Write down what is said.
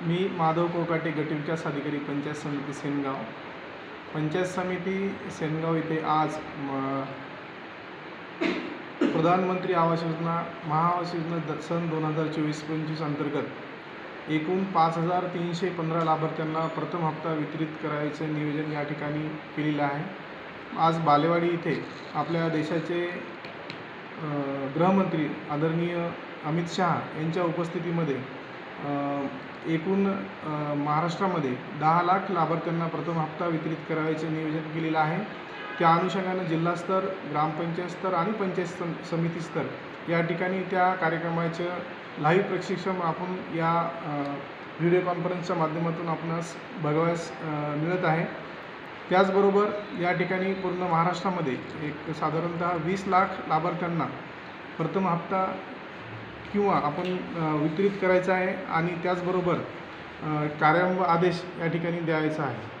मी माधव कोकाटे गटविकास अधिकारी पंचायत समिती सेनगाव. पंचायत समिती सेनगाव येथे आज म, प्रधानमंत्री आवास योजना महाआवास योजना द सन दोन हजार चोवीस पंचवीस अंतर्गत एकूण पाच हजार तीनशे पंधरा लाभार्थ्यांना प्रथम हप्ता वितरित करायचे नियोजन या ठिकाणी केलेलं आहे. आज बालेवाडी इथे आपल्या देशाचे गृहमंत्री आदरणीय अमित शहा यांच्या उपस्थितीमध्ये एकूण महाराष्ट्रामध्ये दहा लाख लाभार्थ्यांना प्रथम हप्ता वितरित करायचे नियोजन केलेलं आहे. त्या अनुषंगानं जिल्हास्तर ग्रामपंचायत स्तर आणि पंचायत सम समिती स्तर या ठिकाणी त्या कार्यक्रमाचं लाईव्ह प्रशिक्षण आपण या व्हिडिओ कॉन्फरन्सच्या माध्यमातून आपणास बघावयास मिळत आहे. त्याचबरोबर या ठिकाणी पूर्ण महाराष्ट्रामध्ये एक साधारणतः वीस लाख लाभार्थ्यांना प्रथम हप्ता किंवा आपण वितरित करायचा आहे आणि त्याचबरोबर अ, आदेश या ठिकाणी द्यायचा आहे.